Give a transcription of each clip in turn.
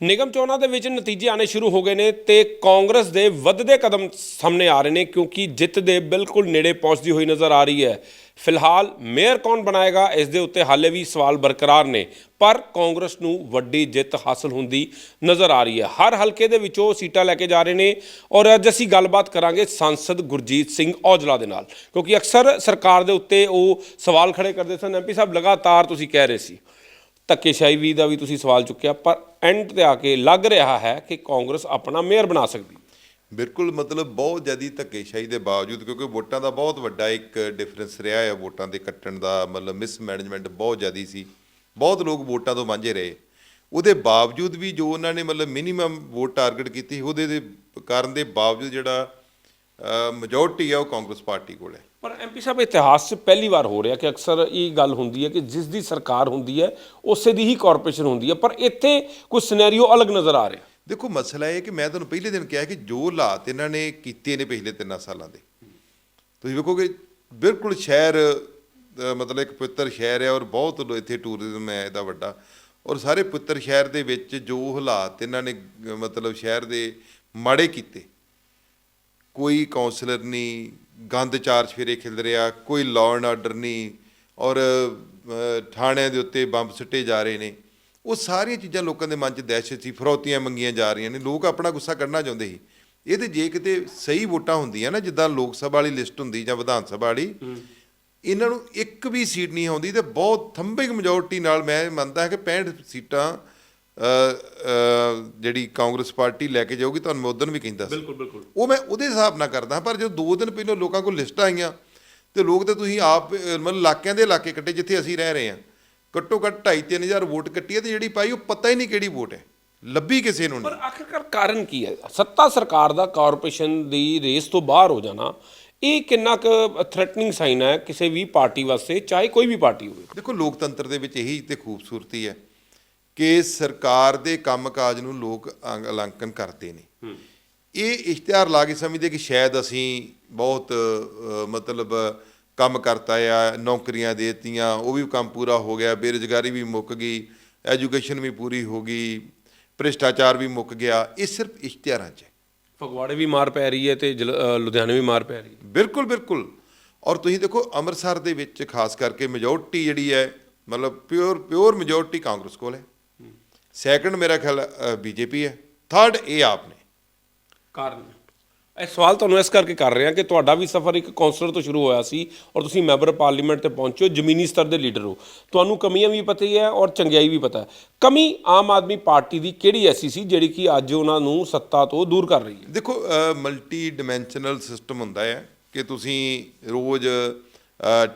ਨਿਗਮ ਚੋਣਾਂ ਦੇ ਵਿੱਚ ਨਤੀਜੇ ਆਣੇ ਸ਼ੁਰੂ ਹੋ ਗਏ ਨੇ ਤੇ ਕਾਂਗਰਸ ਦੇ ਵੱਧਦੇ ਕਦਮ ਸਾਹਮਣੇ ਆ ਰਹੇ ਨੇ ਕਿਉਂਕਿ ਜਿੱਤ ਦੇ ਬਿਲਕੁਲ ਨੇੜੇ ਪਹੁੰਚਦੀ ਹੋਈ ਨਜ਼ਰ ਆ ਰਹੀ ਹੈ। ਫਿਲਹਾਲ ਮੇਅਰ ਕੌਣ ਬਣਾਏਗਾ, ਇਸ ਦੇ ਉੱਤੇ ਹਾਲੇ ਵੀ ਸਵਾਲ ਬਰਕਰਾਰ ਨੇ, ਪਰ ਕਾਂਗਰਸ ਨੂੰ ਵੱਡੀ ਜਿੱਤ ਹਾਸਲ ਹੁੰਦੀ ਨਜ਼ਰ ਆ ਰਹੀ ਹੈ। ਹਰ ਹਲਕੇ ਦੇ ਵਿੱਚੋਂ ਸੀਟਾਂ ਲੈ ਕੇ ਜਾ ਰਹੇ ਨੇ ਔਰ ਅੱਜ ਅਸੀਂ ਗੱਲਬਾਤ ਕਰਾਂਗੇ ਸੰਸਦ ਗੁਰਜੀਤ ਸਿੰਘ ਔਜਲਾ ਦੇ ਨਾਲ, ਕਿਉਂਕਿ ਅਕਸਰ ਸਰਕਾਰ ਦੇ ਉੱਤੇ ਉਹ ਸਵਾਲ ਖੜੇ ਕਰਦੇ ਸਨ। ਐਮਪੀ ਸਾਹਿਬ ਲਗਾਤਾਰ ਤੁਸੀਂ ਕਹਿ ਰਹੇ ਸੀ। ਧੱਕੇਸ਼ਾਹੀ ਵੀ ਦਾ ਵੀ ਤੁਸੀਂ ਸਵਾਲ ਚੁੱਕਿਆ, ਪਰ ਐਂਡ ਤੇ ਆ ਕੇ ਲੱਗ ਰਿਹਾ ਹੈ ਕਿ ਕਾਂਗਰਸ ਆਪਣਾ ਮੇਅਰ ਬਣਾ ਸਕਦੀ। ਬਿਲਕੁਲ, ਮਤਲਬ ਬਹੁਤ ਜ਼ਿਆਦੀ ਧੱਕੇਸ਼ਾਹੀ ਦੇ ਬਾਵਜੂਦ, ਕਿਉਂਕਿ ਵੋਟਾਂ ਦਾ ਬਹੁਤ ਵੱਡਾ ਇੱਕ ਡਿਫਰੈਂਸ ਰਿਹਾ ਹੈ, ਵੋਟਾਂ ਦੇ ਕੱਟਣ ਦਾ, ਮਤਲਬ ਮਿਸਮੈਨੇਜਮੈਂਟ ਬਹੁਤ ਜ਼ਿਆਦੀ ਸੀ। ਬਹੁਤ ਲੋਕ ਵੋਟਾਂ ਤੋਂ ਵਾਂਝੇ ਰਹੇ। ਉਹਦੇ ਬਾਵਜੂਦ ਵੀ ਜੋ ਉਹਨਾਂ ਨੇ ਮਤਲਬ ਮਿਨੀਮਮ ਵੋਟ ਟਾਰਗੇਟ ਕੀਤੀ, ਉਹਦੇ ਦੇ ਕਾਰਨ ਦੇ ਬਾਵਜੂਦ ਜਿਹੜਾ ਮੈਜੋਰਟੀ ਆ ਉਹ ਕਾਂਗਰਸ ਪਾਰਟੀ ਕੋਲ ਹੈ। ਪਰ ਐਮਪੀ ਸਾਹਿਬ, ਇਤਿਹਾਸ 'ਚ ਪਹਿਲੀ ਵਾਰ ਹੋ ਰਿਹਾ ਕਿ ਅਕਸਰ ਇਹ ਗੱਲ ਹੁੰਦੀ ਹੈ ਕਿ ਜਿਸ ਦੀ ਸਰਕਾਰ ਹੁੰਦੀ ਹੈ, ਉਸੇ ਦੀ ਹੀ ਕਾਰਪੋਰੇਸ਼ਨ ਹੁੰਦੀ ਹੈ। ਪਰ ਇੱਥੇ ਕੁਝ ਸਿਨੈਰੀਓ ਅਲੱਗ ਨਜ਼ਰ ਆ ਰਿਹਾ। ਦੇਖੋ, ਮਸਲਾ ਇਹ ਕਿ ਮੈਂ ਤੁਹਾਨੂੰ ਪਹਿਲੇ ਦਿਨ ਕਿਹਾ ਕਿ ਜੋ ਹਾਲਾਤ ਇਹਨਾਂ ਨੇ ਕੀਤੇ ਨੇ ਪਿਛਲੇ ਤਿੰਨਾਂ ਸਾਲਾਂ ਦੇ। ਤੁਸੀਂ ਵੇਖੋਗੇ, ਬਿਲਕੁਲ ਸ਼ਹਿਰ ਮਤਲਬ ਇੱਕ ਪਵਿੱਤਰ ਸ਼ਹਿਰ ਹੈ ਔਰ ਬਹੁਤ ਇੱਥੇ ਟੂਰਿਜ਼ਮ ਹੈ ਇਹਦਾ ਵੱਡਾ। ਔਰ ਸਾਰੇ ਪਵਿੱਤਰ ਸ਼ਹਿਰ ਦੇ ਵਿੱਚ ਜੋ ਹਾਲਾਤ ਇਹਨਾਂ ਨੇ, ਮਤਲਬ ਸ਼ਹਿਰ ਦੇ ਮਾੜੇ ਕੀਤੇ ਕੋਈ ਕਾਉਂਸਲਰ ਨਹੀਂ ਗੰਦ ਚਾਰ ਫੇਰੇ ਖਿਲ ਰਿਹਾ ਕੋਈ ਲਾਅ ਐਂਡ ਆਰਡਰ ਨਹੀਂ ਔਰ ਥਾਣਿਆਂ ਦੇ ਉੱਤੇ ਬੰਬ ਸਿੱਟੇ ਜਾ ਰਹੇ ਨੇ। ਉਹ ਸਾਰੀਆਂ ਚੀਜ਼ਾਂ ਲੋਕਾਂ ਦੇ ਮਨ 'ਚ ਦਹਿਸ਼ਤ ਸੀ ਫਰੌਤੀਆਂ ਮੰਗੀਆਂ ਜਾ ਰਹੀਆਂ ਨੇ ਲੋਕ ਆਪਣਾ ਗੁੱਸਾ ਕੱਢਣਾ ਚਾਹੁੰਦੇ ਸੀ। ਇਹ ਤੇ ਜੇ ਕਿਤੇ ਸਹੀ ਵੋਟਾਂ ਹੁੰਦੀਆਂ ਨਾ ਜਿੱਦਾਂ ਲੋਕ ਸਭਾ ਵਾਲੀ ਲਿਸਟ ਹੁੰਦੀ ਜਾਂ ਵਿਧਾਨ ਸਭਾ ਵਾਲੀ ਇਹਨਾਂ ਨੂੰ ਇੱਕ ਵੀ ਸੀਟ ਨਹੀਂ ਆਉਂਦੀ ਤੇ ਬਹੁਤ ਥੰਬਿੰਗ ਮੈਜੋਰਟੀ ਨਾਲ ਮੈਂ ਮੰਨਦਾ ਹਾਂ ਕਿ 65 ਸੀਟਾਂ ਜਿਹੜੀ ਕਾਂਗਰਸ ਪਾਰਟੀ ਲੈ ਕੇ ਜਾਊਗੀ ਤੁਹਾਨੂੰ ਮੈਂ ਉਦੋਂ ਵੀ ਕਹਿੰਦਾ ਸੀ। ਬਿਲਕੁਲ ਬਿਲਕੁਲ। ਉਹ ਮੈਂ ਉਹਦੇ ਹਿਸਾਬ ਨਾਲ ਕਰਦਾ ਪਰ ਜਦੋਂ ਦੋ ਦਿਨ ਪਹਿਲਾਂ ਲੋਕਾਂ ਕੋਲ ਲਿਸਟ ਆਈਆਂ ਤੇ ਲੋਕ ਤੇ ਤੁਸੀਂ ਆਪ ਮਤਲਬ ਇਲਾਕਿਆਂ ਦੇ ਇਲਾਕੇ ਕੱਟੇ ਜਿੱਥੇ ਅਸੀਂ ਰਹਿ ਰਹੇ ਹਾਂ ਘੱਟੋ ਘੱਟ 2.5-3000 ਵੋਟ ਕੱਟੀ ਹੈ ਤੇ ਜਿਹੜੀ ਪਾਈ ਉਹ ਪਤਾ ਹੀ ਨਹੀਂ ਕਿਹੜੀ ਵੋਟ ਹੈ ਲੱਭੀ ਕਿਸੇ ਨੂੰ ਨਹੀਂ। ਪਰ ਆਖਿਰਕਾਰ ਕਾਰਨ ਕੀ ਹੈ? ਸੱਤਾ ਸਰਕਾਰ ਦਾ ਕਾਰਪੋਰੇਸ਼ਨ ਦੀ ਰੇਸ ਤੋਂ ਬਾਹਰ ਹੋ ਜਾਣਾ ਇਹ ਕਿੰਨਾ ਕੁ ਥ੍ਰੈਟਨਿੰਗ ਸਾਈਨ ਹੈ ਕਿਸੇ ਵੀ ਪਾਰਟੀ ਵਾਸਤੇ ਚਾਹੇ ਕੋਈ ਵੀ ਪਾਰਟੀ ਹੋਵੇ? ਦੇਖੋ ਲੋਕਤੰਤਰ ਦੇ ਵਿੱਚ ਇਹੀ ਤੇ ਖੂਬਸੂਰਤੀ ਹੈ ਕਿ ਸਰਕਾਰ ਦੇ ਕੰਮਕਾਜ ਨੂੰ ਲੋਕ ਅਲੰਕਨ ਕਰਦੇ ਨੇ। ਇਹ ਇਸ਼ਤਿਹਾਰ ਲਾ ਕੇ ਸਮਝਦੇ ਕਿ ਸ਼ਾਇਦ ਅਸੀਂ ਬਹੁਤ ਮਤਲਬ ਕੰਮ ਕਰਤਾ ਆ ਨੌਕਰੀਆਂ ਦੇਤੀਆਂ ਉਹ ਵੀ ਕੰਮ ਪੂਰਾ ਹੋ ਗਿਆ ਬੇਰੁਜ਼ਗਾਰੀ ਵੀ ਮੁੱਕ ਗਈ ਐਜੂਕੇਸ਼ਨ ਵੀ ਪੂਰੀ ਹੋ ਗਈ ਭ੍ਰਿਸ਼ਟਾਚਾਰ ਵੀ ਮੁੱਕ ਗਿਆ ਇਹ ਸਿਰਫ ਇਸ਼ਤਿਹਾਰਾਂ 'ਚ ਫਗਵਾੜੇ ਵੀ ਮਾਰ ਪੈ ਰਹੀ ਹੈ ਤੇ ਲੁਧਿਆਣੇ ਵੀ ਮਾਰ ਪੈ ਰਹੀ ਹੈ। ਬਿਲਕੁਲ ਬਿਲਕੁਲ। ਔਰ ਤੁਸੀਂ ਦੇਖੋ ਅੰਮ੍ਰਿਤਸਰ ਦੇ ਵਿੱਚ ਖਾਸ ਕਰਕੇ ਮੈਜੋਰਟੀ ਜਿਹੜੀ ਹੈ ਮਤਲਬ ਪਿਓਰ ਪਿਓਰ ਮੈਜੋਰਟੀ ਕਾਂਗਰਸ ਕੋਲ ਹੈ। ਸੈਕੰਡ ਮੇਰਾ ਖਿਆਲ ਬੀਜੇਪੀ ਹੈ। ਥਰਡ ਇਹ ਆਪ ਨੇ ਕਾਰਨ। ਇਹ ਸਵਾਲ ਤੁਹਾਨੂੰ ਇਸ ਕਰਕੇ ਕਰ ਰਹੇ ਕਿ ਤੁਹਾਡਾ ਵੀ ਸਫ਼ਰ ਇੱਕ ਕਾਉਂਸਲਰ ਤੋਂ ਸ਼ੁਰੂ ਹੋਇਆ ਸੀ ਔਰ ਤੁਸੀਂ ਮੈਂਬਰ ਪਾਰਲੀਮੈਂਟ ਤੇ ਪਹੁੰਚੇ ਹੋ ਜ਼ਮੀਨੀ ਸਤਰ ਦੇ ਲੀਡਰ ਹੋ। ਤੁਹਾਨੂੰ ਕਮੀਆਂ ਵੀ ਪਤਾ ਹੀ ਹੈ ਔਰ ਚੰਗਿਆਈ ਵੀ ਪਤਾ ਹੈ। ਕਮੀ ਆਮ ਆਦਮੀ ਪਾਰਟੀ ਦੀ ਕਿਹੜੀ ਐਸੀ ਸੀ ਜਿਹੜੀ ਕਿ ਅੱਜ ਉਹਨਾਂ ਨੂੰ ਸੱਤਾ ਤੋਂ ਦੂਰ ਕਰ ਰਹੀ ਹੈ? ਦੇਖੋ ਮਲਟੀ ਡਿਮੈਂਸ਼ਨਲ ਸਿਸਟਮ ਹੁੰਦਾ ਹੈ ਕਿ ਤੁਸੀਂ ਰੋਜ਼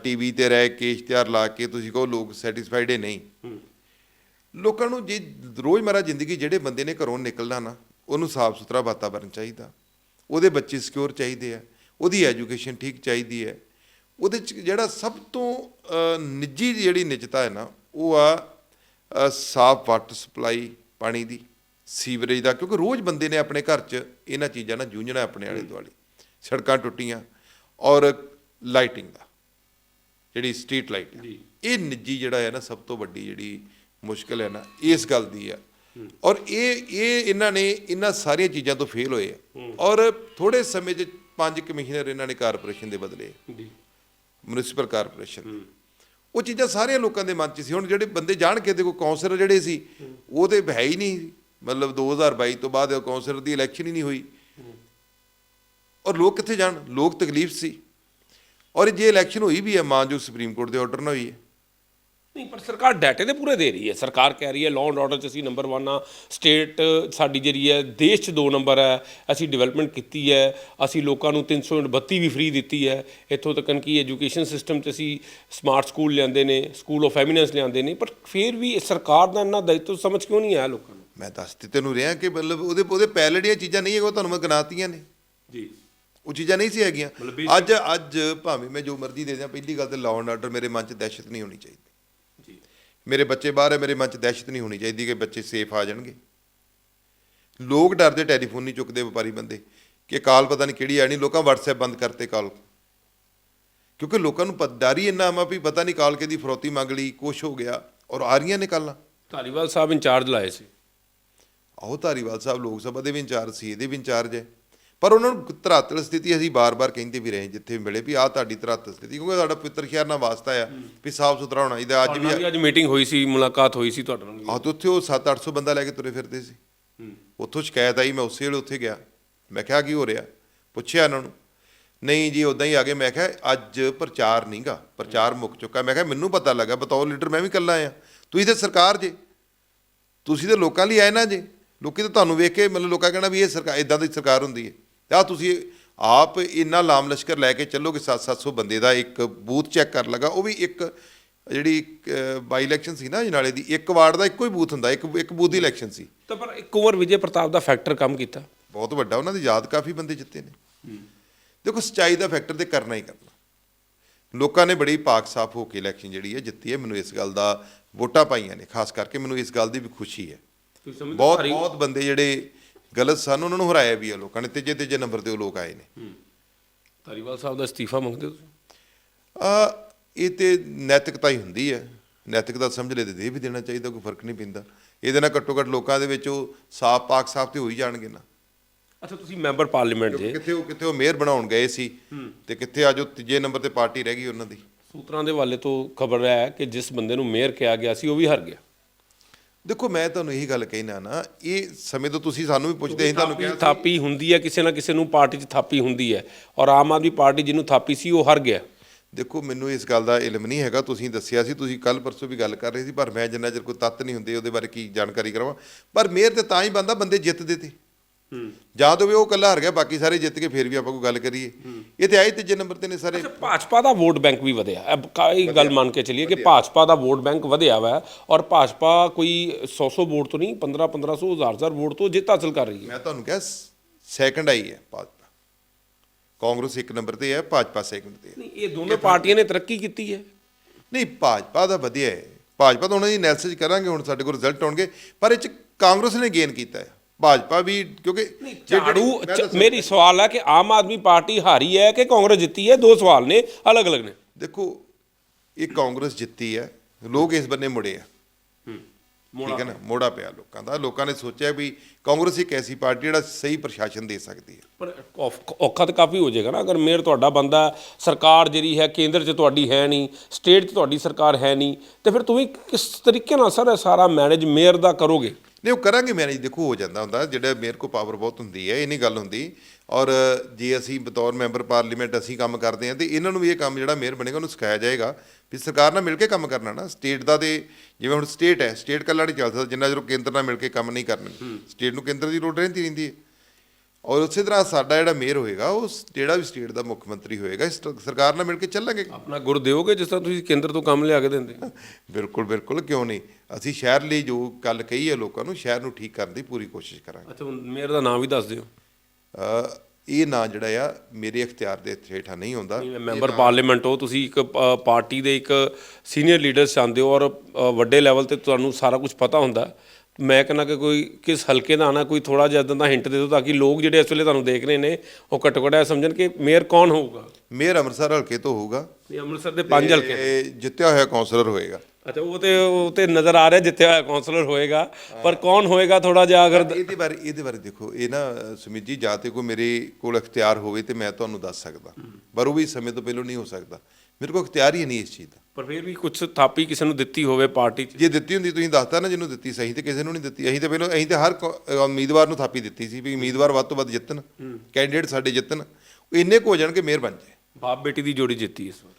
ਟੀਵੀ ਤੇ ਰਹਿ ਕੇ ਇਸ਼ਤਿਹਾਰ ਲਾ ਕੇ ਤੁਸੀਂ ਕਹੋ ਲੋਕ ਸੈਟੀਸਫਾਈਡ ਨਹੀਂ। ਲੋਕਾਂ ਨੂੰ ਜੇ ਰੋਜ਼ਮਰਾ ਜ਼ਿੰਦਗੀ ਜਿਹੜੇ ਬੰਦੇ ਨੇ ਘਰੋਂ ਨਿਕਲਣਾ ਨਾ ਉਹਨੂੰ ਸਾਫ਼ ਸੁਥਰਾ ਵਾਤਾਵਰਣ ਚਾਹੀਦਾ। ਉਹਦੇ ਬੱਚੇ ਸਿਕਿਉਰ ਚਾਹੀਦੇ ਆ ਉਹਦੀ ਐਜੂਕੇਸ਼ਨ ਠੀਕ ਚਾਹੀਦੀ ਹੈ। ਉਹਦੇ ਚ ਜਿਹੜਾ ਸਭ ਤੋਂ ਨਿੱਜੀ ਜਿਹੜੀ ਨਿਜਤਾ ਹੈ ਨਾ ਉਹ ਆ ਸਾਫ਼ ਵਾਟਰ ਸਪਲਾਈ ਪਾਣੀ ਦੀ ਸੀਵਰੇਜ ਦਾ ਕਿਉਂਕਿ ਰੋਜ਼ ਬੰਦੇ ਨੇ ਆਪਣੇ ਘਰ 'ਚ ਇਹਨਾਂ ਚੀਜ਼ਾਂ ਨਾਲ ਜੂਝਣਾ ਆਪਣੇ ਆਲੇ ਦੁਆਲੇ। ਸੜਕਾਂ ਟੁੱਟੀਆਂ ਔਰ ਲਾਈਟਿੰਗ ਦਾ ਜਿਹੜੀ ਸਟਰੀਟ ਲਾਈਟ ਇਹ ਨਿੱਜੀ ਜਿਹੜਾ ਹੈ ਨਾ ਸਭ ਤੋਂ ਵੱਡੀ ਜਿਹੜੀ ਮੁਸ਼ਕਲ ਹੈ ਨਾ ਇਸ ਗੱਲ ਦੀ ਆ। ਔਰ ਇਹ ਇਹ ਇਹਨਾਂ ਨੇ ਇਹਨਾਂ ਸਾਰੀਆਂ ਚੀਜ਼ਾਂ ਤੋਂ ਫੇਲ ਹੋਏ ਆ। ਔਰ ਥੋੜੇ ਸਮੇਂ 'ਚ ਪੰਜ ਕਮਿਸ਼ਨਰ ਇਹਨਾਂ ਨੇ ਕਾਰਪੋਰੇਸ਼ਨ ਦੇ ਬਦਲੇ। ਜੀ। ਮਿਊਨਿਸਪਲ ਕਾਰਪੋਰੇਸ਼ਨ ਉਹ ਚੀਜ਼ਾਂ ਸਾਰਿਆਂ ਲੋਕਾਂ ਦੇ ਮਨ 'ਚ ਸੀ। ਹੁਣ ਜਿਹੜੇ ਬੰਦੇ ਜਾਣ ਕੇ ਦੇਖੋ ਕਾਉਂਸਲਰ ਜਿਹੜੇ ਸੀ ਉਹ ਤੇ ਹੈ ਹੀ ਨਹੀਂ। ਮਤਲਬ 2022 ਤੋਂ ਬਾਅਦ ਕਾਉਂਸਲਰ ਦੀ ਇਲੈਕਸ਼ਨ ਹੀ ਨਹੀਂ ਹੋਈ। ਔਰ ਲੋਕ ਕਿੱਥੇ ਜਾਣ? ਲੋਕ ਤਕਲੀਫ ਸੀ। ਔਰ ਜੇ ਇਲੈਕਸ਼ਨ ਹੋਈ ਵੀ ਹੈ ਮਾਨਜੋ ਸੁਪਰੀਮ ਕੋਰਟ ਦੇ ਆਰਡਰ ਨਾਲ ਹੋਈ ਹੈ। ਨਹੀਂ ਪਰ ਸਰਕਾਰ ਡਾਟੇ ਦੇ ਪੂਰੇ ਦੇ ਰਹੀ ਹੈ। ਸਰਕਾਰ ਕਹਿ ਰਹੀ ਹੈ ਲਾਅ ਐਂਡ ਆਰਡਰ 'ਚ ਅਸੀਂ ਨੰਬਰ 1 ਆ। ਸਟੇਟ ਸਾਡੀ ਜਿਹੜੀ ਹੈ ਦੇਸ਼ 'ਚ ਦੋ ਨੰਬਰ ਹੈ। ਅਸੀਂ ਡਿਵੈਲਪਮੈਂਟ ਕੀਤੀ ਹੈ। ਅਸੀਂ ਲੋਕਾਂ ਨੂੰ 332 ਵੀ ਫ੍ਰੀ ਦਿੱਤੀ ਹੈ। ਇੱਥੋਂ ਤੱਕ ਕਿ ਐਜੂਕੇਸ਼ਨ ਸਿਸਟਮ 'ਚ ਅਸੀਂ ਸਮਾਰਟ ਸਕੂਲ ਲਿਆਂਦੇ ਨੇ ਸਕੂਲ ਆਫ ਐਮੀਨੈਂਸ ਲਿਆਂਦੇ ਨੇ। ਪਰ ਫਿਰ ਵੀ ਸਰਕਾਰ ਦਾ ਇੰਨਾ ਦਾਇਿਤਵ ਸਮਝ ਕਿਉਂ ਨਹੀਂ ਆਇਆ ਲੋਕਾਂ ਨੂੰ? ਮੈਂ ਦੱਸ ਤੇ ਤੈਨੂੰ ਰਿਹਾ ਕਿ ਮਤਲਬ ਉਹਦੇ ਉਹਦੇ ਪੈਲੜੀਆਂ ਚੀਜ਼ਾਂ ਨਹੀਂ ਹੈਗਾ ਉਹ ਤੁਹਾਨੂੰ ਮੈਂ ਗਿਣਾਤੀਆਂ ਨੇ। ਜੀ। ਉਹ ਚੀਜ਼ਾਂ ਨਹੀਂ ਸੀ ਹੈਗੀਆਂ। ਅੱਜ ਅੱਜ ਭਾਵੇਂ ਮੈਂ ਜੋ ਮਰਜ਼ੀ ਦੇ ਦਿਆਂ ਪਹਿਲੀ ਗੱਲ ਤੇ ਲਾਅ ਐਂਡ ਆਰਡਰ ਮੇਰੇ ਮਨ 'ਚ ਦਹਿਸ਼ਤ ਨਹੀਂ ਹੋਣੀ ਚਾਹੀਦੀ। ਮੇਰੇ ਬੱਚੇ ਬਾਹਰ ਹੈ ਮੇਰੇ ਮਨ 'ਚ ਦਹਿਸ਼ਤ ਨਹੀਂ ਹੋਣੀ ਚਾਹੀਦੀ ਕਿ ਬੱਚੇ ਸੇਫ ਆ ਜਾਣਗੇ। ਲੋਕ ਡਰਦੇ ਟੈਲੀਫੋਨ ਨਹੀਂ ਚੁੱਕਦੇ ਵਪਾਰੀ ਬੰਦੇ ਕਿ ਕਾਲ ਪਤਾ ਨਹੀਂ ਕਿਹੜੀ ਆਣੀ ਲੋਕਾਂ WhatsApp ਬੰਦ ਕਰਤੇ ਕਾਲ। ਕਿਉਂਕਿ ਲੋਕਾਂ ਨੂੰ ਪ- ਡਰ ਹੀ ਇੰਨਾ ਆਮਾ ਵੀ ਪਤਾ ਨਹੀਂ ਕਾਲ ਕਿਹਦੀ ਫਰੋਤੀ ਮੰਗ ਲਈ ਕੁਛ ਹੋ ਗਿਆ ਔਰ ਆ ਰਹੀਆਂ ਨੇ ਕਾਲਾਂ। ਧਾਲੀਵਾਲ ਸਾਹਿਬ ਇੰਚਾਰਜ ਲਾਏ ਸੀ। ਆਹੋ ਧਾਰੀਵਾਲ ਸਾਹਿਬ ਲੋਕ ਸਭਾ ਦੇ ਵੀ ਇੰਚਾਰਜ ਸੀ ਇਹਦੇ ਵੀ ਇੰਚਾਰਜ ਹੈ। ਪਰ ਉਹਨਾਂ ਨੂੰ ਧਰਾਤਲ ਸਥਿਤੀ ਅਸੀਂ ਬਾਰ-ਬਾਰ ਕਹਿੰਦੇ ਵੀ ਰਹੇ ਜਿੱਥੇ ਵੀ ਮਿਲੇ ਵੀ ਆਹ ਤੁਹਾਡੀ ਧਰਾਤਲ ਸਥਿਤੀ ਕਿਉਂਕਿ ਸਾਡਾ ਪਵਿੱਤਰ ਸ਼ਹਿਰ ਨਾਲ ਵਾਸਤਾ ਆ ਵੀ ਸਾਫ਼ ਸੁਥਰਾ ਹੋਣਾ ਚਾਹੀਦਾ। ਅੱਜ ਵੀ ਅੱਜ ਮੀਟਿੰਗ ਹੋਈ ਸੀ ਮੁਲਾਕਾਤ ਹੋਈ ਸੀ ਤੁਹਾਡੇ ਨਾਲ। ਆਹ ਤੇ ਉੱਥੇ ਉਹ 7-800 ਬੰਦਾ ਲੈ ਕੇ ਤੁਰੇ ਫਿਰਦੇ ਸੀ। ਉੱਥੋਂ ਸ਼ਿਕਾਇਤ ਆਈ ਮੈਂ ਉਸੇ ਵੇਲੇ ਉੱਥੇ ਗਿਆ। ਮੈਂ ਕਿਹਾ ਕੀ ਹੋ ਰਿਹਾ? ਪੁੱਛਿਆ ਇਹਨਾਂ ਨੂੰ। ਨਹੀਂ ਜੀ ਉਦਾਂ ਹੀ ਆ ਗਏ। ਮੈਂ ਕਿਹਾ ਅੱਜ ਪ੍ਰਚਾਰ ਨਹੀਂਗਾ ਪ੍ਰਚਾਰ ਮੁੱਕ ਚੁੱਕਾ ਮੈਂ ਕਿਹਾ ਮੈਨੂੰ ਪਤਾ ਲੱਗਾ ਬਤੌਰ ਲੀਡਰ ਮੈਂ ਵੀ ਇਕੱਲਾ ਆ। ਤੁਸੀਂ ਤੇ ਸਰਕਾਰ ਜੇ। ਤੁਸੀਂ ਤੇ ਲੋਕਾਂ ਲਈ ਆਏ ਨਾ ਜੇ। ਲੋਕੀ ਤਾਂ ਤੁਹਾਨੂੰ ਵੇਖ ਕੇ ਮਤਲਬ ਲੋਕਾਂ ਕਹਿਣਾ ਵੀ ਇਹ ਸਰਕਾਰ ਇਦਾਂ ਦੀ ਸਰਕਾਰ ਹੁੰਦੀ ਹੈ। ਆ ਤੁਸੀਂ ਆਪ ਇੰਨਾ ਲਾਮ ਲਸ਼ਕਰ ਲੈ ਕੇ ਚੱਲੋਗੇ 7-700 ਬੰਦੇ ਦਾ ਇੱਕ ਬੂਥ ਚੈੱਕ ਕਰ ਲਗਾ ਉਹ ਵੀ ਇੱਕ ਜਿਹੜੀ ਬਾਈ ਇਲੈਕਸ਼ਨ ਸੀ ਨਾ ਜਨਾਲੇ ਦੀ ਇੱਕ ਵਾਰਡ ਦਾ ਇੱਕੋ ਹੀ ਬੂਥ ਹੁੰਦਾ ਇੱਕ ਇੱਕ ਬੂਥ ਦੀ ਇਲੈਕਸ਼ਨ ਸੀ। ਤਾਂ ਪਰ ਇੱਕ ਓਵਰ ਵਿਜੇ ਪ੍ਰਤਾਪ ਦਾ ਫੈਕਟਰ ਕੰਮ ਕੀਤਾ। ਬਹੁਤ ਵੱਡਾ ਉਹਨਾਂ ਦੀ ਯਾਦ ਕਾਫੀ ਬੰਦੇ ਜਿੱਤੇ ਨੇ। ਦੇਖੋ ਸਚਾਈ ਦਾ ਫੈਕਟਰ ਤੇ ਕਰਨਾ ਹੀ ਕਰਨਾ। ਲੋਕਾਂ ਨੇ ਬੜੀ ਪਾਕ ਸਾਫ਼ ਹੋ ਕੇ ਇਲੈਕਸ਼ਨ ਜਿਹੜੀ ਹੈ ਜਿੱਤੀ ਹੈ ਮੈਨੂੰ ਇਸ ਗੱਲ ਦਾ ਵੋਟਾਂ ਪਾਈਆਂ ਨੇ ਖਾਸ ਕਰਕੇ ਮੈਨੂੰ ਇਸ ਗੱਲ ਦੀ ਵੀ ਖੁਸ਼ੀ ਹੈ। ਬਹੁਤ ਬਹੁਤ ਬੰਦੇ ਜਿਹੜੇ ਗਲਤ ਸਨ ਉਹਨਾਂ ਨੂੰ ਹਰਾਇਆ ਵੀ ਹੈ ਲੋਕਾਂ ਨੇ ਤੀਜੇ ਤੀਜੇ ਨੰਬਰ ਤੇ ਉਹ ਲੋਕ ਆਏ ਨੇ। ਧਾਰੀਵਾਲ ਸਾਹਿਬ ਦਾ ਅਸਤੀਫਾ ਮੰਗਦੇ ਤੁਸੀਂ? ਆ ਇਹ ਤੇ ਨੈਤਿਕਤਾ ਹੀ ਹੁੰਦੀ ਹੈ। ਨੈਤਿਕਤਾ ਸਮਝ ਲੈ ਤੇ ਦੇ ਵੀ ਦੇਣਾ ਚਾਹੀਦਾ ਕੋਈ ਫ਼ਰਕ ਨਹੀਂ ਪੈਂਦਾ। ਇਹਦੇ ਨਾਲ ਘੱਟੋ ਘੱਟ ਲੋਕਾਂ ਦੇ ਵਿੱਚ ਉਹ ਸਾਫ਼ ਪਾਕ ਸਾਫ਼ ਤੇ ਹੋ ਹੀ ਜਾਣਗੇ ਨਾ। ਅੱਛਾ ਤੁਸੀਂ ਮੈਂਬਰ ਪਾਰਲੀਮੈਂਟ ਜੇ। ਕਿੱਥੇ ਉਹ ਕਿੱਥੇ ਉਹ ਮੇਅਰ ਬਣਾਉਣ ਗਏ ਸੀ ਤੇ ਕਿੱਥੇ ਅੱਜ ਉਹ ਤੀਜੇ ਨੰਬਰ ਤੇ ਪਾਰਟੀ ਰਹਿ ਗਈ ਉਹਨਾਂ ਦੀ। ਸੂਤਰਾਂ ਦੇ ਵਾਲੇ ਤੋਂ ਖਬਰ ਹੈ ਕਿ ਜਿਸ ਬੰਦੇ ਨੂੰ ਮੇਅਰ ਕਿਹਾ ਗਿਆ ਸੀ ਉਹ ਵੀ ਹਾਰ ਗਿਆ। ਦੇਖੋ ਮੈਂ ਤੁਹਾਨੂੰ ਇਹੀ ਗੱਲ ਕਹਿਣਾ ਨਾ ਇਹ ਸਮੇਂ ਤੋਂ ਤੁਸੀਂ ਸਾਨੂੰ ਵੀ ਪੁੱਛਦੇ ਸੀ ਤੁਹਾਨੂੰ ਕਿਹਾ ਥਾਪੀ ਹੁੰਦੀ ਹੈ ਕਿਸੇ ਨਾ ਕਿਸੇ ਨੂੰ ਪਾਰਟੀ 'ਚ ਥਾਪੀ ਹੁੰਦੀ ਹੈ। ਔਰ ਆਮ ਆਦਮੀ ਪਾਰਟੀ ਜਿਹਨੂੰ ਥਾਪੀ ਸੀ ਉਹ ਹਾਰ ਗਿਆ। ਦੇਖੋ ਮੈਨੂੰ ਇਸ ਗੱਲ ਦਾ ਇਲਮ ਨਹੀਂ ਹੈਗਾ। ਤੁਸੀਂ ਦੱਸਿਆ ਸੀ ਤੁਸੀਂ ਕੱਲ ਪਰਸੋਂ ਵੀ ਗੱਲ ਕਰ ਰਹੇ ਸੀ ਪਰ ਮੈਂ ਜਿੰਨਾ ਚਿਰ ਕੋਈ ਤੱਤ ਨਹੀਂ ਹੁੰਦੇ ਉਹਦੇ ਬਾਰੇ ਕੀ ਜਾਣਕਾਰੀ ਕਰਾਵਾਂ ਪਰ ਮੇਅਰ ਤੇ ਤਾਂ ਹੀ ਬੰਦਾ ਬੰਦੇ ਜਿੱਤਦੇ ਤੇ। ਜਾਂ ਤਾਂ ਵੀ ਉਹ ਕੱਲਾ ਹਾਰ ਗਿਆ ਬਾਕੀ ਸਾਰੇ ਜਿੱਤ ਕੇ ਫਿਰ ਵੀ ਆਪਾਂ ਕੋਈ ਗੱਲ ਕਰੀਏ। ਇਹ ਤੇ ਆਏ ਤੀਜੇ ਨੰਬਰ ਤੇ ਨੇ ਸਾਰੇ। ਭਾਜਪਾ ਦਾ ਵੋਟ ਬੈਂਕ ਵੀ ਵਧਿਆ। ਇਹ ਕਾਈ ਗੱਲ ਮੰਨ ਕੇ ਚੱਲੀਏ ਕਿ ਭਾਜਪਾ ਦਾ ਵੋਟ ਬੈਂਕ ਵਧਿਆ ਵਾ ਔਰ ਭਾਜਪਾ ਕੋਈ 100-100 ਵੋਟ ਤੋਂ ਨਹੀਂ 15-1500 ਹਜ਼ਾਰ-ਹਜ਼ਾਰ ਵੋਟ ਤੋਂ ਜਿੱਤ ਹਾਸਲ ਕਰ ਰਹੀ ਹੈ। ਮੈਂ ਤੁਹਾਨੂੰ ਕਿਹਾ ਸੈਕੰਡ ਆਈ ਹੈ ਭਾਜਪਾ। ਕਾਂਗਰਸ ਇੱਕ ਨੰਬਰ ਤੇ ਹੈ ਭਾਜਪਾ ਸੈਕੰਡ ਤੇ ਹੈ। ਨਹੀਂ ਇਹ ਦੋਨੋਂ ਪਾਰਟੀਆਂ ਨੇ ਤਰੱਕੀ ਕੀਤੀ ਹੈ। ਨਹੀਂ ਭਾਜਪਾ ਦਾ ਵਧੀਆ ਹੈ। ਭਾਜਪਾ ਤਾਂ ਉਹਨਾਂ ਦੀ ਐਨਾਲਿਸਿਸ ਕਰਾਂਗੇ ਹੁਣ ਸਾਡੇ ਕੋਲ ਰਿਜ਼ਲਟ ਆਉਣਗੇ। ਪਰ ਇਹ ਚ ਕਾਂਗਰਸ ਨੇ ਗੇਨ ਕੀਤਾ ਹੈ। ਭਾਜਪਾ ਵੀ ਕਿਉਂਕਿ ਜਿਹੜੀ- ਝਾੜੂ ਮੇਰੀ ਸਵਾਲ ਹੈ ਕਿ ਆਮ ਆਦਮੀ ਪਾਰਟੀ ਹਾਰੀ ਹੈ ਕਿ ਕਾਂਗਰਸ ਜਿੱਤੀ ਹੈ? ਦੋ ਸਵਾਲ ਨੇ ਅਲੱਗ-ਅਲੱਗ ਨੇ। ਦੇਖੋ ਇਹ ਕਾਂਗਰਸ ਜਿੱਤੀ ਹੈ ਲੋਕ ਇਸ ਬੰਨੇ ਮੁੜੇ ਆ। ਠੀਕ ਹੈ ਨਾ? ਮੋੜਾ ਪਿਆ ਲੋਕਾਂ ਦਾ। ਲੋਕਾਂ ਨੇ ਸੋਚਿਆ ਵੀ ਕਾਂਗਰਸ ਇੱਕ ਐਸੀ ਪਾਰਟੀ ਜਿਹੜਾ ਸਹੀ ਪ੍ਰਸ਼ਾਸਨ ਦੇ ਸਕਦੀ ਹੈ। ਪਰ ਔਖ- ਤਾਂ ਕਾਫੀ ਹੋ ਜਾਏਗਾ ਨਾ। ਅਗਰ ਮੇਅਰ ਤੁਹਾਡਾ ਬੰਦਾ ਸਰਕਾਰ ਜਿਹੜੀ ਹੈ ਕੇਂਦਰ 'ਚ ਤੁਹਾਡੀ ਹੈ ਨਹੀਂ ਸਟੇਟ 'ਚ ਤੁਹਾਡੀ ਸਰਕਾਰ ਹੈ ਨਹੀਂ ਤੇ ਫਿਰ ਤੁਸੀਂ ਕਿਸ ਤਰੀਕੇ ਨਾਲ ਸਰ ਸਾਰਾ ਮੈਨੇਜ ਮੇਅਰ ਦਾ ਕਰੋਗੇ? ਨਹੀਂ ਉਹ ਕਰਾਂਗੇ ਮੈਨੇਜ ਦੇਖੋ ਹੋ ਜਾਂਦਾ ਹੁੰਦਾ ਜਿਹੜਾ ਮੇਰੇ ਕੋ ਪਾਵਰ ਬਹੁਤ ਹੁੰਦੀ ਹੈ ਇਹ ਨਹੀਂ ਗੱਲ ਹੁੰਦੀ। ਔਰ ਜੇ ਅਸੀਂ ਬਤੌਰ ਮੈਂਬਰ ਪਾਰਲੀਮੈਂਟ ਅਸੀਂ ਕੰਮ ਕਰਦੇ ਹਾਂ ਤੇ ਇਹਨਾਂ ਨੂੰ ਵੀ ਇਹ ਕੰਮ ਜਿਹੜਾ ਮੇਅਰ ਬਣੇਗਾ ਉਹਨੂੰ ਸਿਖਾਇਆ ਜਾਏਗਾ ਵੀ ਸਰਕਾਰ ਨਾਲ ਮਿਲ ਕੇ ਕੰਮ ਕਰਨਾ ਨਾ। ਸਟੇਟ ਦਾ ਤੇ ਜਿਵੇਂ ਹੁਣ ਸਟੇਟ ਹੈ ਸਟੇਟ ਕੱਲਾ ਨਹੀਂ ਚੱਲ ਸਕਦਾ ਜਿੰਨਾ ਚਿਰ ਕੇਂਦਰ ਨਾਲ ਮਿਲ ਕੇ ਕੰਮ ਨਹੀਂ ਕਰਨਗੇ। ਸਟੇਟ ਨੂੰ ਕੇਂਦਰ ਦੀ ਲੋੜ ਰਹਿੰਦੀ ਰਹਿੰਦੀ ਹੈ। ਔਰ ਉਸੇ ਤਰ੍ਹਾਂ ਸਾਡਾ ਜਿਹੜਾ ਮੇਅਰ ਹੋਏਗਾ ਉਹ ਜਿਹੜਾ ਵੀ ਸਟੇਟ ਦਾ ਮੁੱਖ ਮੰਤਰੀ ਹੋਏਗਾ ਇਸ ਸਰਕਾਰ ਨਾਲ ਮਿਲ ਕੇ ਚੱਲਾਂਗੇ। ਆਪਣਾ ਗੁਰ ਦਿਓਗੇ ਜਿਸ ਤਰ੍ਹਾਂ ਤੁਸੀਂ ਕੇਂਦਰ ਤੋਂ ਕੰਮ ਲਿਆ ਕੇ ਦਿੰਦੇ? ਬਿਲਕੁਲ ਬਿਲਕੁਲ ਕਿਉਂ ਨਹੀਂ? ਅਸੀਂ ਸ਼ਹਿਰ ਲਈ ਜੋ ਗੱਲ ਕਹੀ ਹੈ ਲੋਕਾਂ ਨੂੰ ਸ਼ਹਿਰ ਨੂੰ ਠੀਕ ਕਰਨ ਦੀ ਪੂਰੀ ਕੋਸ਼ਿਸ਼ ਕਰਾਂਗੇ। ਅੱਛਾ ਮੇਅਰ ਦਾ ਨਾਮ ਵੀ ਦੱਸ ਦਿਓ। ਇਹ ਨਾਂ ਜਿਹੜਾ ਆ ਮੇਰੇ ਇਖਤਿਆਰ ਦੇ ਹੇਠਾਂ ਨਹੀਂ ਹੁੰਦਾ। ਮੈਂਬਰ ਪਾਰਲੀਮੈਂਟ ਹੋ ਤੁਸੀਂ ਇੱਕ ਪਾਰਟੀ ਦੇ ਇੱਕ ਸੀਨੀਅਰ ਲੀਡਰ ਚਾਹੁੰਦੇ ਹੋ ਔਰ ਵੱਡੇ ਲੈਵਲ ਤੇ ਤੁਹਾਨੂੰ ਸਾਰਾ ਕੁਝ ਪਤਾ ਹੁੰਦਾ। ਮੈਂ ਕਹਿੰਦਾ ਕਿ ਕੋਈ ਕਿਸ ਹਲਕੇ ਦਾ ਆਣਾ ਕੋਈ ਥੋੜਾ ਜਿਹਾ ਇਦਾਂ ਦਾ ਹਿੰਟ ਦੇ ਦਿਓ ਤਾਂ ਕਿ ਲੋਕ ਜਿਹੜੇ ਇਸ ਵੇਲੇ ਤੁਹਾਨੂੰ ਦੇਖ ਰਹੇ ਨੇ ਉਹ ਘੱਟੋ ਘੱਟ ਇਹ ਸਮਝਣ ਕਿ ਮੇਅਰ ਕੌਣ ਹੋਊਗਾ? ਮੇਅਰ ਅੰਮ੍ਰਿਤਸਰ ਹਲਕੇ ਤੋਂ ਹੋਊਗਾ। ਇਹ ਅੰਮ੍ਰਿਤਸਰ ਦੇ ਪੰਜ ਹਲਕੇ ਤੇ ਜਿੱਤਿਆ ਹੋਇਆ ਕਾਉਂਸਲਰ ਹੋਏਗਾ। ਅੱਛਾ ਉਹ ਤੇ ਉਹ ਤੇ ਨਜ਼ਰ ਆ ਰਿਹਾ ਜਿੱਥੇ ਹੋਇਆ ਕਾਉਂਸਲਰ ਹੋਏਗਾ ਪਰ ਕੌਣ ਹੋਏਗਾ ਥੋੜਾ ਜਿਹਾ ਅਗਰ ਇਹਦੇ ਬਾਰੇ ਇਹਦੇ ਬਾਰੇ ਦੇਖੋ ਇਹ ਨਾ ਸੁਮੀਤ ਜੀ ਜਾਂ ਤੇ ਕੋਈ ਮੇਰੇ ਕੋਲ ਇਖਤਿਆਰ ਹੋਵੇ ਤੇ ਮੈਂ ਤੁਹਾਨੂੰ ਦੱਸ ਸਕਦਾ। ਪਰ ਉਹ ਵੀ ਸਮੇਂ ਤੋਂ ਪਹਿਲਾਂ ਨਹੀਂ ਹੋ ਸਕਦਾ। ਮੇਰੇ ਕੋਲ ਇਖਤਿਆਰ ਹੀ ਨਹੀਂ ਇਸ ਚੀਜ਼ ਦਾ। ਪਰ ਫਿਰ ਵੀ ਕੁਝ ਥਾਪੀ ਕਿਸੇ ਨੂੰ ਦਿੱਤੀ ਹੋਵੇ ਪਾਰਟੀ 'ਚ। ਜੇ ਦਿੱਤੀ ਹੁੰਦੀ ਤੁਸੀਂ ਦੱਸਤਾ ਨਾ ਜਿਹਨੂੰ ਦਿੱਤੀ ਸਹੀ ਤੇ ਕਿਸੇ ਨੂੰ ਨਹੀਂ ਦਿੱਤੀ। ਅਸੀਂ ਤੇ ਪਹਿਲਾਂ ਅਸੀਂ ਤੇ ਹਰ ਕੋ- ਉਮੀਦਵਾਰ ਨੂੰ ਥਾਪੀ ਦਿੱਤੀ ਸੀ ਵੀ ਉਮੀਦਵਾਰ ਵੱਧ ਤੋਂ ਵੱਧ ਜਿੱਤਣ ਕੈਂਡੀਡੇਟ ਸਾਡੇ ਜਿੱਤਣ ਉਹ ਇੰਨੇ ਕੁ ਹੋ ਜਾਣ ਕਿ ਮੇਅਰ ਬਣ ਜਾਏ ਬਾਪ ਬੇਟੀ ਦੀ ਜੋੜੀ ਜਿੱਤੀ ਇਸ ਵਾਰ।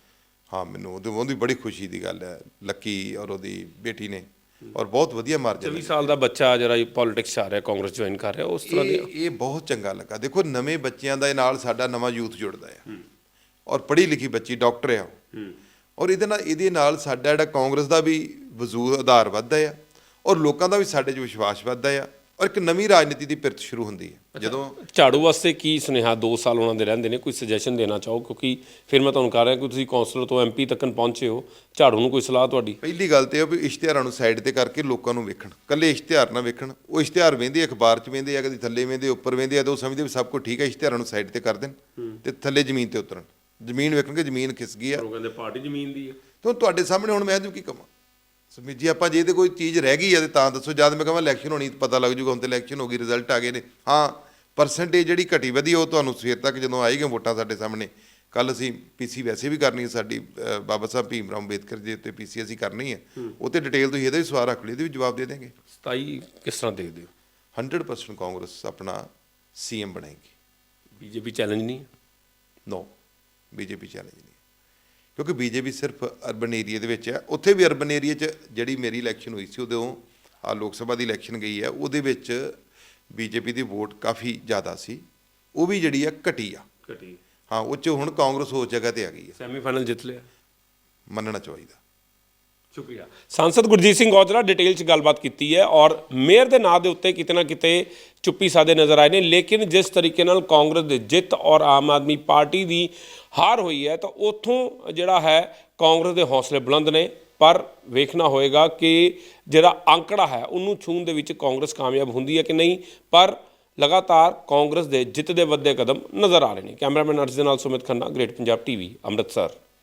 ਹਾਂ ਮੈਨੂੰ ਉਹਦੇ ਉਹਦੀ ਬੜੀ ਖੁਸ਼ੀ ਦੀ ਗੱਲ ਹੈ ਲੱਕੀ ਔਰ ਉਹਦੀ ਬੇਟੀ ਨੇ ਔਰ ਬਹੁਤ ਵਧੀਆ ਮਾਰਜਨ 24 ਸਾਲ ਦਾ ਬੱਚਾ ਜਿਹੜਾ ਪੋਲਿਟਿਕਸ 'ਚ ਆ ਰਿਹਾ ਕਾਂਗਰਸ ਜੁਆਇਨ ਕਰ ਰਿਹਾ ਉਸ ਤਰ੍ਹਾਂ ਦੇ ਇਹ ਇਹ ਬਹੁਤ ਚੰਗਾ ਲੱਗਾ। ਦੇਖੋ ਨਵੇਂ ਬੱਚਿਆਂ ਦੇ ਨਾਲ ਸਾਡਾ ਨਵਾਂ ਯੂਥ ਜੁੜਦਾ ਹੈ। ਔਰ ਪੜ੍ਹੀ ਲਿਖੀ ਬੱਚੀ ਡਾਕਟਰ ਆ ਉਹ। ਔਰ ਇਹਦੇ ਨਾਲ ਇਹਦੇ ਨਾਲ ਸਾਡਾ ਜਿਹੜਾ ਕਾਂਗਰਸ ਦਾ ਵੀ ਵਜੂਦ ਆਧਾਰ ਵੱਧਦਾ ਆ। ਔਰ ਲੋਕਾਂ ਦਾ ਵੀ ਸਾਡੇ 'ਚ ਵਿਸ਼ਵਾਸ ਵੱਧਦਾ ਆ। ਔਰ ਇੱਕ ਨਵੀਂ ਰਾਜਨੀਤੀ ਦੀ ਪਿਰਤ ਸ਼ੁਰੂ ਹੁੰਦੀ ਹੈ ਜਦੋਂ ਝਾੜੂ ਵਾਸਤੇ ਕੀ ਸੁਨੇਹਾ? 2 ਸਾਲ ਉਹਨਾਂ ਦੇ ਰਹਿੰਦੇ ਨੇ ਕੋਈ ਸੁਜੈਸ਼ਨ ਦੇਣਾ ਚਾਹੋ? ਕਿਉਂਕਿ ਫਿਰ ਮੈਂ ਤੁਹਾਨੂੰ ਕਹਿ ਰਿਹਾ ਕਿ ਤੁਸੀਂ ਕਾਉਂਸਲਰ ਤੋਂ ਐਮਪੀ ਤੱਕਨ ਪਹੁੰਚੇ ਹੋ। ਝਾੜੂ ਨੂੰ ਕੋਈ ਸਲਾਹ ਤੁਹਾਡੀ? ਪਹਿਲੀ ਗੱਲ ਤੇ ਇਹ ਵੀ ਇਸ਼ਤਿਹਾਰਾਂ ਨੂੰ ਸਾਈਡ ਤੇ ਕਰਕੇ ਲੋਕਾਂ ਨੂੰ ਵੇਖਣ। ਕੱਲੇ ਇਸ਼ਤਿਹਾਰ ਨਾ ਵੇਖਣ। ਉਹ ਇਸ਼ਤਿਹਾਰ ਵੇਂਦੇ ਅਖਬਾਰ 'ਚ ਵੇਂਦੇ ਆ ਕਦੀ ਥੱਲੇ ਵੇਂਦੇ ਉੱਪਰ ਵੇਂਦੇ ਆ ਤੇ ਉਹ ਸਮਝਦੇ ਵੀ ਸਭ ਕੁਝ ਠੀਕ ਹੈ ਇਸ਼ਤਿਹਾਰਾਂ ਨੂੰ ਸਾਈਡ ਤੇ ਕਰ ਦੇਣ। ਤੇ ਥੱਲੇ ਜ਼ਮੀਨ ਤੇ ਉਤਰਨ। ਜ਼ਮੀਨ ਵੇਖਣਗੇ ਜ਼ਮੀਨ ਖਿਸ ਗਈ ਆ। ਉਹ ਕਹਿੰਦੇ ਪਾਰਟੀ ਜ਼ਮੀਨ ਦੀ ਹੈ ਤੇ ਤੁਹਾਡੇ ਸਾਹਮਣੇ ਹੁਣ ਮੈਂ ਇਹਨੂੰ ਕੀ ਕਵਾਂ? ਸਮੀ ਜੀ ਆਪਾਂ ਜੇ ਤੇ ਕੋਈ ਚੀਜ਼ ਰਹਿ ਗਈ ਹੈ ਤੇ ਤਾਂ ਦੱਸੋ ਜਦ ਮੈਂ ਕਹਾਂ ਇਲੈਕਸ਼ਨ ਹੋਣੀ ਤਾਂ ਪਤਾ ਲੱਗ ਜੂਗਾ ਹੁਣ ਤੇ ਇਲੈਕਸ਼ਨ ਹੋ ਗਈ ਰਿਜ਼ਲਟ ਆ ਗਏ ਨੇ। ਹਾਂ ਪਰਸੈਂਟੇਜ ਜਿਹੜੀ ਘਟੀ ਵਧੀ ਉਹ ਤੁਹਾਨੂੰ ਸਵੇਰ ਤੱਕ ਜਦੋਂ ਆਏਗੀ ਵੋਟਾਂ ਸਾਡੇ ਸਾਹਮਣੇ ਕੱਲ ਅਸੀਂ ਪੀਸੀ ਵੈਸੇ ਵੀ ਕਰਨੀ ਹੈ ਸਾਡੀ ਬਾਬਾ ਸਾਹਿਬ ਭੀਮ ਰਾਓ ਅੰਬੇਦਕਰ ਜੀ ਉੱਤੇ ਪੀਸੀ ਅਸੀਂ ਕਰਨੀ ਹੈ। ਉਹ ਤੇ ਡਿਟੇਲ ਤੁਸੀਂ ਇਹਦਾ ਵੀ ਸਵਾਲ ਰੱਖ ਲਈ ਇਹਦੇ ਵੀ ਜਵਾਬ ਦੇ ਦੇਂਗੇ 27 ਕਿਸ ਤਰ੍ਹਾਂ ਦੇਖਦੇ ਹੋ 100% ਕਾਂਗਰਸ ਆਪਣਾ ਸੀਐਮ ਬਣਾਏਗੀ ਬੀਜੇਪੀ ਚੈਲੰਜ ਨਹੀਂ ਨੋ ਬੀਜੇਪੀ ਚੈਲੰਜ ਨਹੀਂ ਕਿਉਂਕਿ ਬੀਜੇਪੀ ਸਿਰਫ ਅਰਬਨ ਏਰੀਆ ਦੇ ਵਿੱਚ ਹੈ। ਉੱਥੇ ਵੀ ਅਰਬਨ ਏਰੀਆ 'ਚ ਜਿਹੜੀ ਮੇਰੀ ਇਲੈਕਸ਼ਨ ਹੋਈ ਸੀ ਉਦੋਂ ਆ ਲੋਕ ਸਭਾ ਦੀ ਇਲੈਕਸ਼ਨ ਗਈ ਹੈ ਉਹਦੇ ਵਿੱਚ ਬੀਜੇਪੀ ਦੀ ਵੋਟ ਕਾਫੀ ਜ਼ਿਆਦਾ ਸੀ। ਉਹ ਵੀ ਜਿਹੜੀ ਆ ਘਟੀ ਆ। ਘਟੀ। ਹਾਂ ਉਹ 'ਚ ਹੁਣ ਕਾਂਗਰਸ ਉਸ ਜਗ੍ਹਾ ਤੇ ਆ ਗਈ ਹੈ। ਸੈਮੀਫਾਈਨਲ ਜਿੱਤ ਲਿਆ। ਮੰਨਣਾ ਚਾਹੀਦਾ। ਸ਼ੁਕਰੀਆ। ਸੰਸਦ ਗੁਰਜੀਤ ਸਿੰਘ ਔਜਲਾ ਡਿਟੇਲ 'ਚ ਗੱਲਬਾਤ ਕੀਤੀ ਹੈ ਔਰ ਮੇਅਰ ਦੇ ਨਾਂ ਦੇ ਉੱਤੇ ਕਿਤੇ ਨਾ ਕਿਤੇ ਚੁੱਪੀ ਸਾਦੇ ਨਜ਼ਰ ਆਏ ਨੇ, ਲੇਕਿਨ ਜਿਸ ਤਰੀਕੇ ਨਾਲ ਕਾਂਗਰਸ ਦੇ ਜਿੱਤ ਔਰ ਆਮ ਆਦਮੀ ਪਾਰਟੀ ਦੀ ਹਾਰ ਹੋਈ ਹੈ, ਤਾਂ ਉੱਥੋਂ ਜਿਹੜਾ ਹੈ ਕਾਂਗਰਸ ਦੇ ਹੌਸਲੇ ਬੁਲੰਦ ਨੇ। ਪਰ ਵੇਖਣਾ ਹੋਏਗਾ ਕਿ ਜਿਹੜਾ ਅੰਕੜਾ ਹੈ, ਉਹਨੂੰ ਛੂਹਣ ਦੇ ਵਿੱਚ ਕਾਂਗਰਸ ਕਾਮਯਾਬ ਹੁੰਦੀ ਹੈ ਕਿ ਨਹੀਂ, ਪਰ ਲਗਾਤਾਰ ਕਾਂਗਰਸ ਦੇ ਜਿੱਤ ਦੇ ਵੱਧੇ ਕਦਮ ਨਜ਼ਰ ਆ ਰਹੇ ਨੇ। ਕੈਮਰਾਮੈਨ ਅਰਸ਼ ਦੇ ਨਾਲ ਸੁਮਿਤ ਖੰਨਾ, ਗ੍ਰੇਟ ਪੰਜਾਬ ਟੀਵੀ, ਅੰਮ੍ਰਿਤਸਰ।